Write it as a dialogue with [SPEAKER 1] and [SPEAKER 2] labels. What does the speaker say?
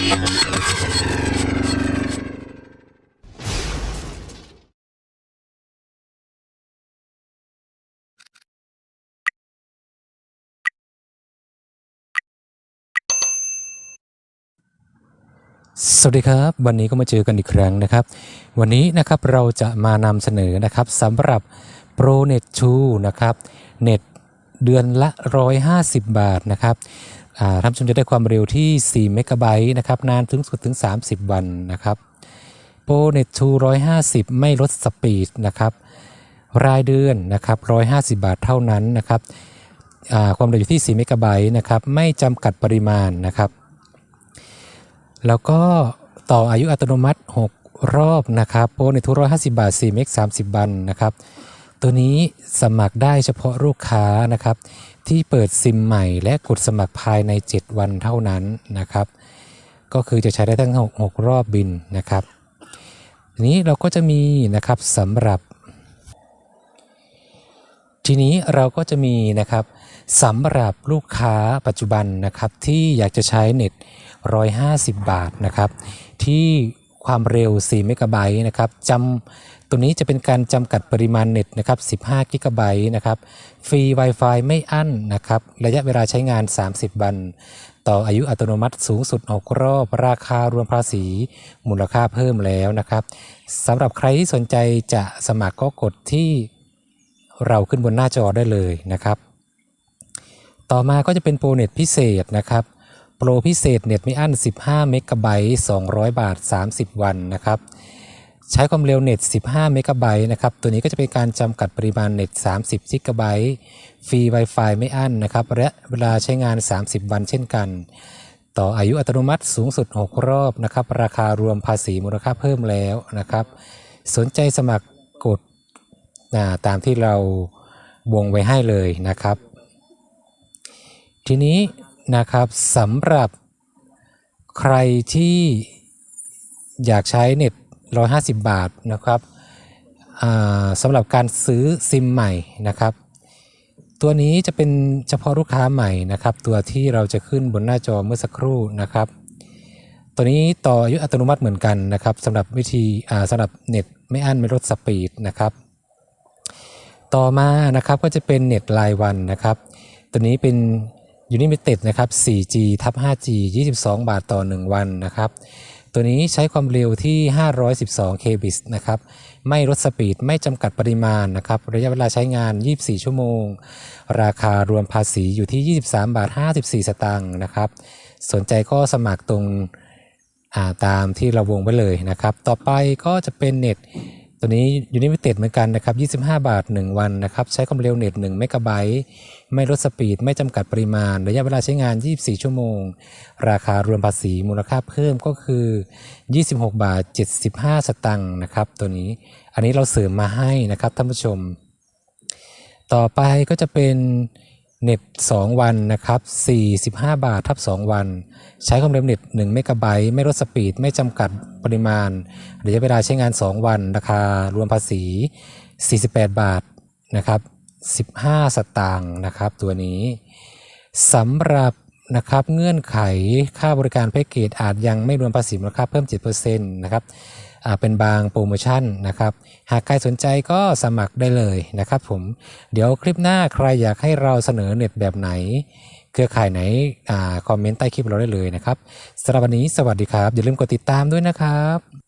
[SPEAKER 1] สวัสดีครับ วันนี้ก็มาเจอกันอีกครั้งนะครับ วันนี้นะครับเราจะมานำเสนอนะครับสำหรับ ProNet 2นะครับเน็ตเดือนละ 150 บาทนะครับ ท่านผู้ชมจะได้ความเร็วที่ 4 เมกะไบต์นะครับ นานถึงสุดถึง 30 วันนะครับ ProNet 2 150 ไม่ลดสปีดนะครับ รายเดือนนะครับ 150 บาทเท่านั้นนะครับ ความเร็วอยู่ที่ 4 เมกะไบต์นะครับ ไม่จำกัดปริมาณนะครับ แล้วก็ต่ออายุอัตโนมัติ 6 รอบนะครับ โปรในทุกร้อยห้าสิบาท 4 เมก30 วันนะครับ ตัวนี้สมัครได้เฉพาะลูกค้านะครับ ที่เปิดซิมใหม่และกดสมัครภายใน 7 วันเท่านั้นนะครับ ก็คือจะใช้ได้ทั้ง6 6รอบบินนะครับทีนี้เราก็จะมีนะครับสำหรับ ทีนี้เราก็จะมีนะครับสำหรับลูกค้าปัจจุบันนะครับที่อยากจะใช้เน็ต 150 บาทนะครับ ที่ ความเร็ว 4 เมกะไบต์นะครับจำตัวนี้จะเป็นการจำกัดปริมาณเน็ตนะครับ 15 กิกะไบต์นะครับ ฟรี Wi-Fi ไม่อั้นนะครับ ระยะเวลาใช้งาน 30 วัน ต่ออายุอัตโนมัติสูงสุด 6 รอบ ราคารวมภาษี มูลค่าเพิ่มแล้วนะครับสำหรับใครที่สนใจจะสมัครก็กดที่เราขึ้นบนหน้าจอได้เลยนะครับ ต่อมาก็จะเป็นโปรเน็ตพิเศษนะครับ โปรพิเศษเน็ตไม่อั้น 15 เมกะไบต์ 200 บาท 30 วันนะครับ ใช้ความเร็วเน็ต 15 เมกะไบต์นะครับ ตัวนี้ก็จะเป็นการจำกัดปริมาณเน็ต 30 กิกะไบต์ ฟรี Wi-Fi ไม่อั้นนะครับ และเวลาใช้งาน 30 วันเช่นกัน ต่ออายุอัตโนมัติสูงสุด 6 รอบนะครับ ราคารวมภาษีมูลค่าเพิ่มแล้วนะครับ สนใจสมัครกดาตามที่เราวงไว้ให้เลยนะครับ ทีนี้ นะครับสำหรับใครที่อยากใช้เน็ต 150 บาทนะครับสำหรับการซื้อซิมใหม่นะครับ ตัวนี้จะเป็นเฉพาะลูกค้าใหม่นะครับ ตัวที่เราจะขึ้นบนหน้าจอเมื่อสักครู่นะครับ ตัวนี้ต่ออายุอัตโนมัติเหมือนกันนะครับสำหรับวิธีสำหรับเน็ตไม่อั้นไม่ลดสปีดนะครับ ต่อมานะครับก็จะเป็นเน็ตรายวันนะครับ ตัวนี้เป็น Unlimited นะครับ 4G ทับ 5G 22 บาทต่อ 1 วันนะครับ ตัวนี้ใช้ความเร็วที่ 512 kbps นะครับ ไม่ลดสปีด ไม่จำกัดปริมาณนะครับ ระยะเวลาใช้งาน 24 ชั่วโมง ราคารวมภาษีอยู่ที่ 23 บาท 54 สตางค์นะครับ สนใจก็สมัครตรงาตามที่เราวงไว้เลยนะครับ ต่อไปก็จะเป็นเน็ต ตัวนี้ยูนิเต็ดเหมือนกันนะครับ 25 บาท 1 วันนะครับ ใช้ความเร็วเน็ต1เมกะไบต์ไม่ลดสปีด ไม่จำกัดปริมาณ ระยะเวลาใช้งาน 24 ชั่วโมง ราคารวมภาษีมูลค่าเพิ่มก็คือ 26 บาท 75 สตังค์นะครับ ตัวนี้ อันนี้เราเสริมมาให้นะครับท่านผู้ชม ต่อไปก็จะเป็น เน็ต 2 วันนะครับ45 บาททับ 2 วัน ใช้ความเร็วเน็ต1เมกะไบต์ไม่ลดสปีด ไม่จำกัดปริมาณระยะเวลาใช้งาน 2 วัน ราคารวมภาษี 48 บาทนะครับ15 สตางค์นะครับตัวนี้สำหรับนะครับเงื่อนไขค่าบริการแพ็กเกจอาจยังไม่รวมภาษีมูลค่าเพิ่ม 7%นะครับ เป็นบางโปรโมชั่นนะครับ หากใครสนใจก็สมัครได้เลยนะครับผมเดี๋ยวคลิปหน้าใครอยากให้เราเสนอเน็ตแบบไหน เครือข่ายไหนอคอมเมนต์ใต้คลิปเราได้เลยนะครับสำหรับวันนี้สวัสดีครับ อย่าลืมกดติดตามด้วยนะครับ